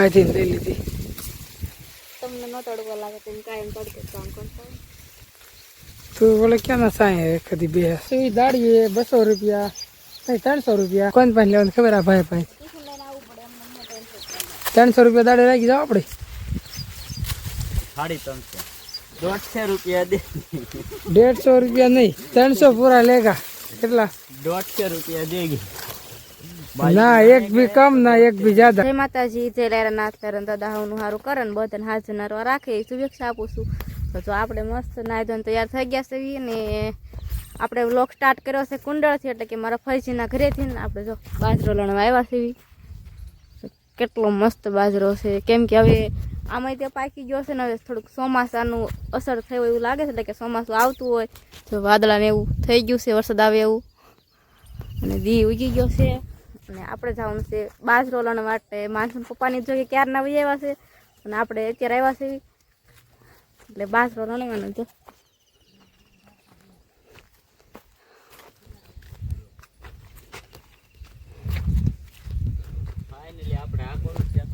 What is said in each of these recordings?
બહારથી લઈ લીધી. તમને ન તડકો લાગે તો એમ કાયમ તડકે કામ કરતા તું બોલે ક્યાં ના સાંઈ કદી બે? સુઈ દાડીએ બસો રૂપિયા નહીં ત્રણસો રૂપિયા. કોણ પાણી લેવાનું ખબર આ ભાઈ ટેન્શન ત્રણસો રૂપિયા દાડે રાખી જાવ આપણે સાડી ત્રણસો. દોઢસો રૂપિયા દે. डेढ़ રૂપિયા નહીં ત્રણસો પૂરા લેગા. કેટલા? દોઢસો રૂપિયા દેગી. ના એક બી કમ ના એક બી જ્યાદા જય માતાજી જય લેરાનાથ લેરન દાદાનું સારું કરે કરન બધાને હાજર નરવા રાખે શુભેચ્છા આપું છું. તો જો આપણે મસ્ત નાહી ધોઈને તૈયાર થઈ ગયા છે ને આપણે વ્લોગ સ્ટાર્ટ કર્યો છે કુંડળથી એટલે કે મારા ફરજીના ઘરેથી ને આપણે જો બાજરો લણવા આવ્યા છે કેટલો મસ્ત બાજરો છે. કેમ કે હવે આમાં તે પાકી ગયો છે ને હવે થોડુંક ચોમાસાનું અસર થયું એવું લાગે છે એટલે કે ચોમાસું આવતું હોય તો વાદળાને એવું થઈ ગયું છે વરસાદ આવે એવું. અને દી ઉગી ગયો છે. અને આપણે જવાનું છે બાજરો લણવા માટે. માનસુન પપ્પાની જોડે ક્યારના વહી આવ્યા છે? અને આપણે અત્યારે આવ્યા છે એટલે બાજરો લણવાનો જો આપણે છે.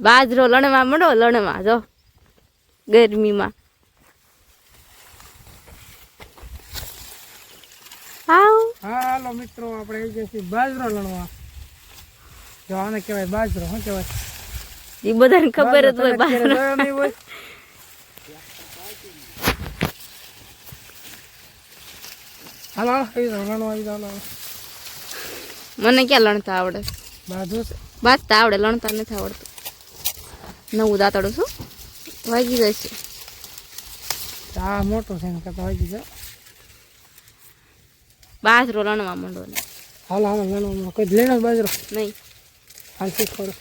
બાજરો લણવા મળો લણવા જો ગરમીમાં આવ હા હાલો મિત્રો આપણે આવી ગયા છીએ બાજરો લણવા. જો આને કહેવાય બાજરો શું કહેવાય? એ બધાને ખબર જ હોય બાજરો. જોયો હાલો આવી જાઓ લણવા આવી જાઓ મને ક્યાં લણતા આવડે? બાજુ બાજતા આવડે લણતા નથી આવડતું. નવું દાંતડું છું વાગી જાય છે. આ મોટું છે ને કરતા વાગી જાઓ બાજરો લણવા માંડો ને. હાલ હાલ લણવા કોઈ લેણો બાજરો? નહીં. હાલ શીખવાડો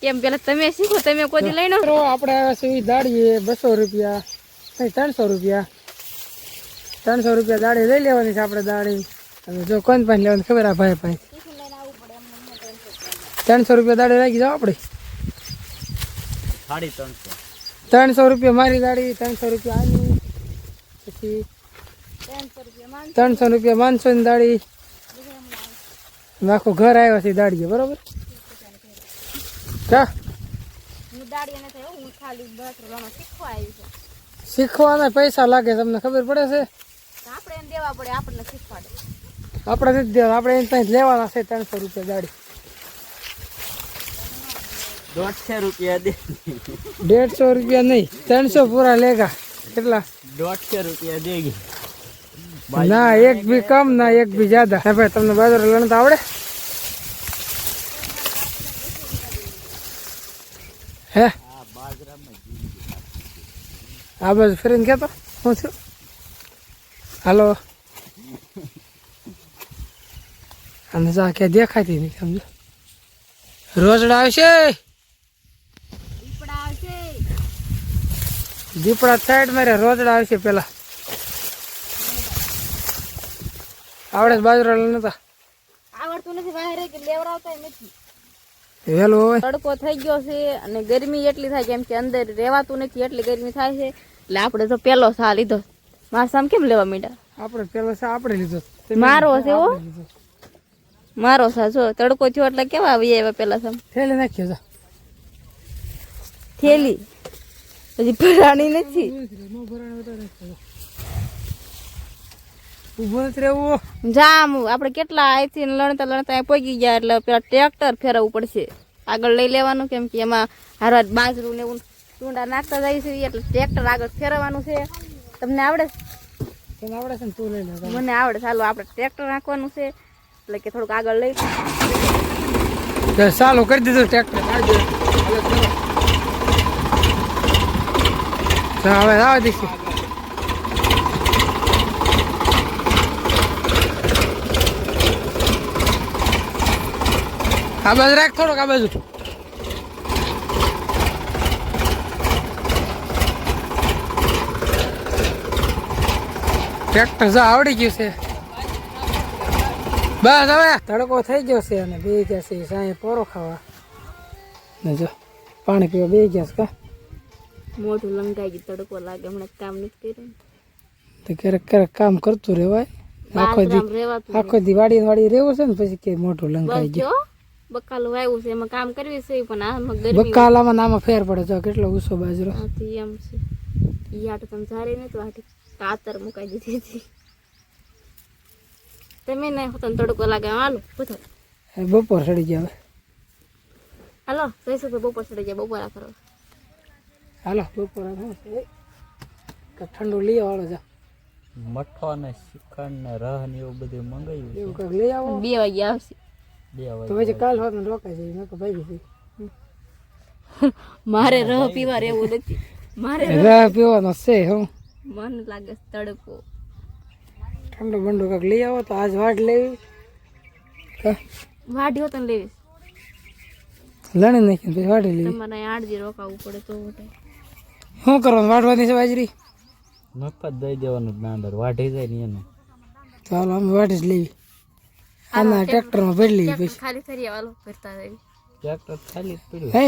કેમ પેલા તમે શીખો તમે કોઈ દી લઈ નો આપણે આવ્યા છીએ દાડીએ બસો રૂપિયા નહીં ત્રણસો રૂપિયા. ત્રણસો રૂપિયા દાડી લઈ લેવાની છે આપણે દાડી અને જો કોણ પાસે લેવાની ખબર આ ભાઈ પાસે. ત્રણસો રૂપિયા દાડી રાખી જાઓ આપણે. સાડી ત્રણસો. ત્રણસો રૂપિયા મારી દાડી ત્રણસો રૂપિયા આની. પછી ત્રણસો રૂપિયા માનસોની દાડી અને આખું ઘર આવ્યા છે દાડીએ બરોબર? કા હું દાડી નથી હું ખાલી બાજરો લણવા શીખવા આવી છે. શીખવાના પૈસા લાગે તમને ખબર પડે છે? આપણે દેવા પડે આપણને શીખવાડે આપણે નથી દેવા આપણે એને ત્યાં લેવાના છે ત્રણસો રૂપિયા દાડી દોઢસો રૂપિયા દે. डेढ़ રૂપિયા નહીં ત્રણસો પૂરા લેગા કેટલા? દોઢસો રૂપિયા દેગી ના એક બી કમ ના એક બી જ્યાદા. હે ભાઈ તમને બાજરો લણતા આવડે? હે? આ બાજુ ફરીને કહેતો હું છું? હાલો. અને જા કે દેખાતી નહીં સમજો? રોજડા આવશે? દીપડા આવશે. દીપડા સાઈડ મારે રોજડા આવશે પેલા. આવડે બાજરો લણતા આવડતું નથી બહાર કે લેવડાવતા નથી. હેલો તડકો થઈ ગયો છે અને ગરમી એટલી થાય કેમ કે અંદર રહેવાતું નથી એટલી ગરમી થાય છે. એટલે આપણે તો પેલો સા લીધો. મારા સામ કેમ લેવા માંડ્યા? આપણે પેલો સા આપણે લીધો. મારો છે એવો મારો સા જો તડકો થયો એટલે કેવા આવી આવ્યા પેલા સામ? થેલી નાખ્યો જા. થેલી? હજી ભરાણી નથી. ઊભો નથી રહેવું. જામ આપણે કેટલા અહીંથી લણતા લણતા પહોંચી ગયા એટલે પેલા ટ્રેક્ટર ફેરવવું પડશે. આગળ લઈ લેવાનું કેમ કે એમાં હારવાર બાજરું ને એવું ટુંડા નાખતા જાય છે એટલે ટ્રેક્ટર આગળ ફેરવવાનું છે. તમને આવડે? છે? તને આવડે છે ને તું લઈ લે મને આવડે. ચાલો આપણે ટ્રેક્ટર નાખવાનું છે. એટલે કે થોડુંક આગળ લઈ ચાલો ચાલુ કરી દીધું ટ્રેક્ટર. આવજો હવે આવે દીધી આ બાજુ રાખ થોડોક આ બાજુ ટ્રેક્ટર જા આવડી ગયું છે. બસ હવે. તડકો થઈ ગયો છે અને બે ગયા છે. સાંજે પોરો ખાવા. ને જો પાણી પીવા બે ગયા છે કા? મોઢું લંગાઈ ગયું તડકો લાગે. હમણાં કામ નથી કર્યું. તો ક્યારેક ક્યારેક કામ કરતું રહેવાય. આખો દી આખો દી વાડી રહેવું છે ને પછી કે મોટું લંકાઈ ગયું. બકાલું આવ્યું છે એમાં કામ કરવી છે પણ આમાં ગરમી બકાલામાં નામાં આમાં ફેર પડે છે. કેટલો ઉસો બાજરો. આથી એમ છે. ઈ આટ તમે સારી ને તો આટી કાતર મુકાઈ દીધી હતી. તમે ને તને તડકો લાગે હાલો? પૂછો બપોર સડી ગયા હવે. હાલો જઈશું તો બપોર ચડી જાય બપોરા કરો હાલો બપોર ઠંડુ લઈ આવો જા મઠો ને શ્રીખંડ ને રહ ને એવું બધું મંગાવ્યું એવું કંઈક લઈ આવો બે વાગે આવશે. તો પછી કાલ હોત રોકાઈ જાય મેં કે ભાઈ મારે રહ પીવા રહેવું નથી. મારે રહ પીવાનો છે હું. મન લાગે તડકો. ઠંડુ બંડુ કાક લઈ આવો તો આજ વાટ લેવી? વાઢ્યો તને લેવીશ લણી નાખીને પછી વાટી લેવી. તમારે આઠ દી રોકાવું પડે તો. શું કરવાનું વાટવાની છે બાજરી? મફત દઈ દેવાનું દાંડર વાઢી જાય ને એને. ચાલો અમે વાટી જ લેવી. આના ટ્રેક્ટરમાં ભરી પછી. ખાલી વાલો ફરતા ટ્રેક્ટર ખાલી જ પડ્યું. હે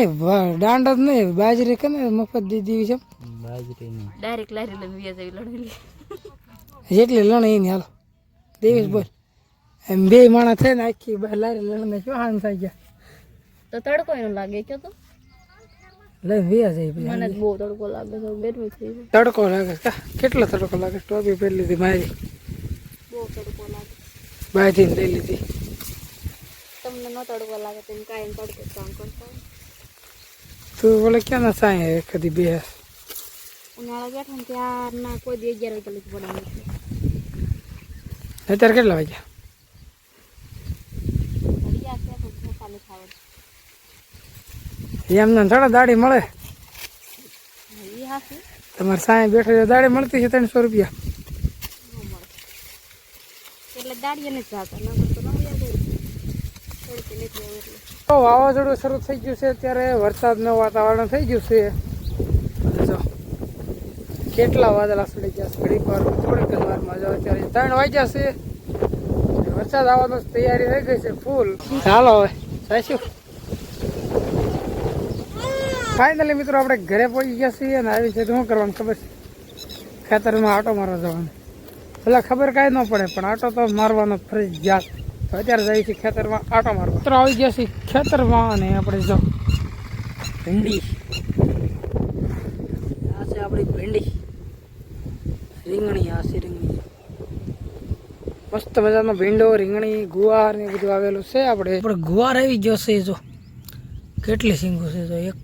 દાંડ જ નહીં બાજરી કે ને મફત દીધી છે બાજરી નહીં ડાયરેક્ટ લારી લઈને વ્યાજ જવી લડેલી જેટલી લણે એની હાલો. દેવીશ બોલ. એમ બે માણસ છે ને આખી લારી લણને શું હાન થઈ ગયા? તો તડકો એનો લાગે કે તો? લઈને વ્યા જાય પછી. મને બહુ તડકો લાગે છે ગરમી થઈ તડકો લાગે કા કેટલો તડકો લાગે? ટોપી પહેરી લીધી મારી. બહુ તડકો લાગે. બાયથી લઈ લીધી. તમને ન તડકો લાગે તેમ કાંઈ તડકો કામ કરતો. તું બોલે ક્યાં ના સાંય કદી બે? ઉનાળા ગયા ને ત્યાં ના કોઈ દી અગિયાર વાગે લઈ પડે અત્યારે કેટલા વાગ્યા? એમને થોડા દાડી મળે? તમારે સાંય બેઠો દાડી મળતી છે ત્રણસો રૂપિયા. વાવાઝોડું શરૂ થઈ ગયું છે, અત્યારે વરસાદનું વાતાવરણ થઈ ગયું છે. કેટલા વાદળા સડી ગયા ઘડીક વાર થોડીક જ વારમાં જાવ અત્યારે ત્રણ વાગ્યા છે. વરસાદ આવવાનો તૈયારી થઈ ગઈ છે, ફૂલ. ચાલો હવે જઈશું ફાઇનલી મિત્રો, આપણે ઘરે પહોંચી ગયા છીએ અને આવી છે શું કરવાનું ખબર છે? ખેતરમાં આટો મારવા જવાનું. પેલા ખબર કાંઈ ન પડે પણ આટો તો મારવાનો ફરજિયાત તો અત્યારે જઈએ છીએ ખેતરમાં આટો મારવા. મિત્રો આવી ગયા છીએ ખેતરમાં અને આપણે જો ભીંડી. આ છે આપણી ભીંડી. રીંગણી આ છે રીંગણી. મસ્ત મજાનો ભીંડો રીંગણી ગુવાર ને એ બધું આવેલું છે આપણે. આપણે ગુવાર આવી ગયો છે જો. કેટલી સિંગો છે જો? એક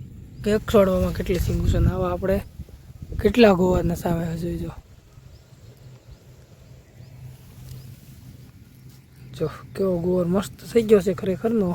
એક છોડવામાં કેટલી સિંગો છે ને આવા આપણે કેટલા ગુવારના સામે હજુ જો. જો કેવો ગોર મસ્ત થઈ ગયો છે ખરેખરનો